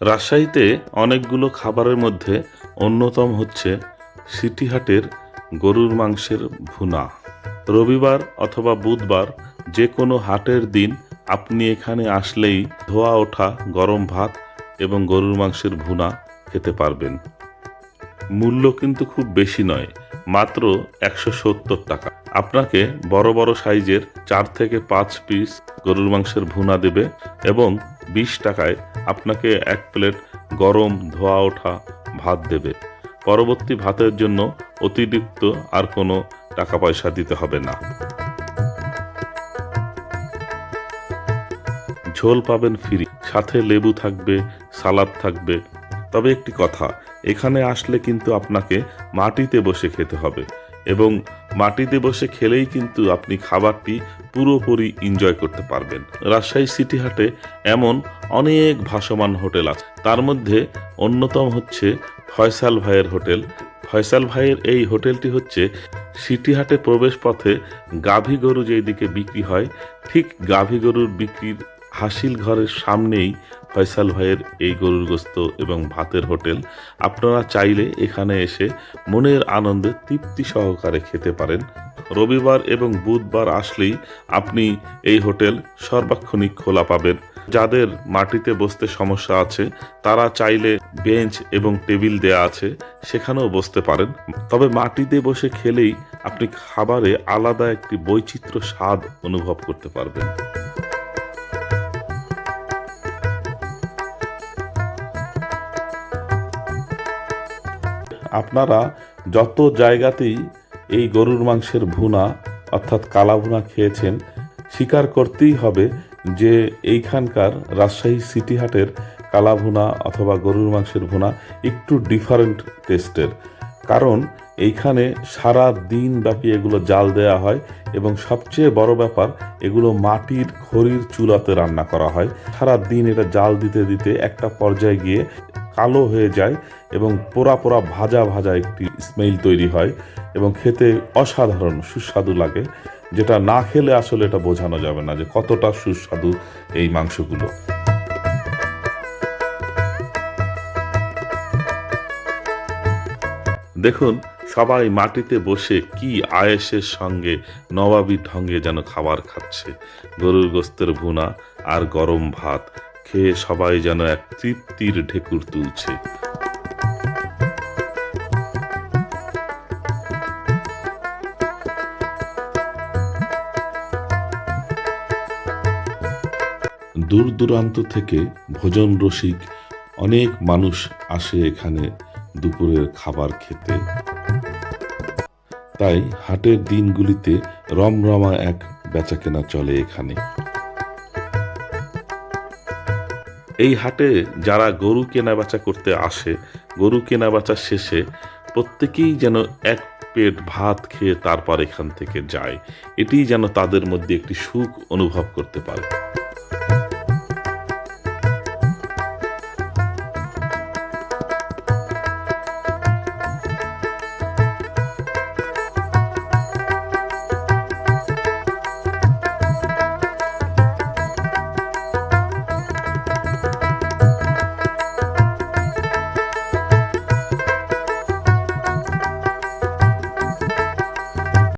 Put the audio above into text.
রাজশাহীতে অনেকগুলো খাবারের মধ্যে অন্যতম হচ্ছে সিটিহাটের গরুর মাংসের ভুনা। রবিবার অথবা বুধবার যে কোনো হাটের দিন আপনি এখানে আসলেই ধোয়া ওঠা, গরম ভাত এবং গরুর মাংসের ভুনা খেতে পারবেন। মূল্য কিন্তু খুব বেশি নয়, মাত্র একশো সত্তর টাকা। আপনাকে বড় বড় সাইজের চার থেকে পাঁচ পিস গরুর মাংসের ভুনা দেবে এবং বিশ টাকায় আপনাকে এক প্লেট গরম ধোয়া ওঠা ভাত দেবে। পরবর্তী ভাতের জন্য অতিরিক্ত আর কোনো টাকা পয়সা দিতে হবে না। ঝোল পাবেন ফ্রি, সাথে লেবু থাকবে, সালাদ থাকবে। তবে একটি কথা, এখানে আসলে কিন্তু আপনাকে মাটিতে বসে খেতে হবে। এবং মাটিতে বসে খেলেই কিন্তু আপনি খাবারটি পুরোপুরি এনজয় করতে পারবেন। রাজশাহী সিটি হাটে এমন অনেক ভাসমান হোটেল আছে। তার মধ্যে অন্যতম হচ্ছে ফয়সাল ভাইয়ের হোটেল। ফয়সাল ভাইয়ের এই হোটেলটি হচ্ছে সিটি হাটে প্রবেশ পথে গাভী গরু যেই দিকে বিক্রি হয়, ঠিক গাভী গরুর বিক্রির হাসিল ঘরের সামনেই ফয়সাল ভাইয়ের এই গরুর গোস্ত এবং ভাতের হোটেল আপনারা চাইলে এখানে এসে মনের আনন্দে তৃপ্তি সহকারে খেতে পারেন। রবিবার এবং বুধবার আসলেই আপনি এই হোটেল সর্বাক্ষণিক খোলা পাবেন। যাদের মাটিতে বসতে সমস্যা আছে, তারা চাইলে বেঞ্চ এবং টেবিল দেয়া আছে, সেখানেও বসতে পারেন। তবে মাটিতে বসে খেলেই আপনি খাবারে আলাদা একটি বৈচিত্র্য স্বাদ অনুভব করতে পারবেন। আপনারা যত জায়গাতেই এই গরুর মাংসের ভুনা, অর্থাৎ কালা ভুনা খেয়েছেন, স্বীকার করতেই হবে যে এইখানকার রাজশাহী সিটি হাটের কালা ভুনা অথবা গরুর মাংসের ভুনা একটু ডিফারেন্ট টেস্টের কারণ এইখানে সারা দিন ব্যাপী এগুলো জাল দেওয়া হয় এবং সবচেয়ে বড় ব্যাপার, এগুলো মাটির খড়ির চুলাতে রান্না করা হয়। সারা দিন এটা জাল দিতে দিতে একটা পর্যায়ে গিয়ে কালো হয়ে যায় এবং পোড়া পোড়া ভাজা ভাজা একটি স্মেল তৈরি হয় এবং খেতে অসাধারণ সুস্বাদু লাগে, যেটা না খেলে আসলে এটা বোঝানো যাবে না যে কতটা সুস্বাদু এই মাংসগুলো। দেখুন, সবাই মাটিতে বসে কি আয়েসের সঙ্গে নবাবী ঢঙ্গে যেন খাবার খাচ্ছে। গরুর গোস্তের ভুনা আর গরম ভাত খেয়ে সবাই যেন এক তৃপ্তির ঢেকুর তুলছে। দূর দূরান্ত থেকে ভোজন রসিক অনেক মানুষ আসে এখানে দুপুরের খাবার খেতে। তাই হাটের দিনগুলিতে রমরমা এক বেচাকেনা চলে এখানে। এই হাটে যারা গরু কেনা কেনাবেচা করতে আসে, গরু কেনা কেনাবেচা শেষে প্রত্যেকেই যেন এক পেট ভাত খেয়ে তারপর এখান থেকে যায়। এটি যেন তাদের মধ্যে একটি সুখ অনুভব করতে পারে।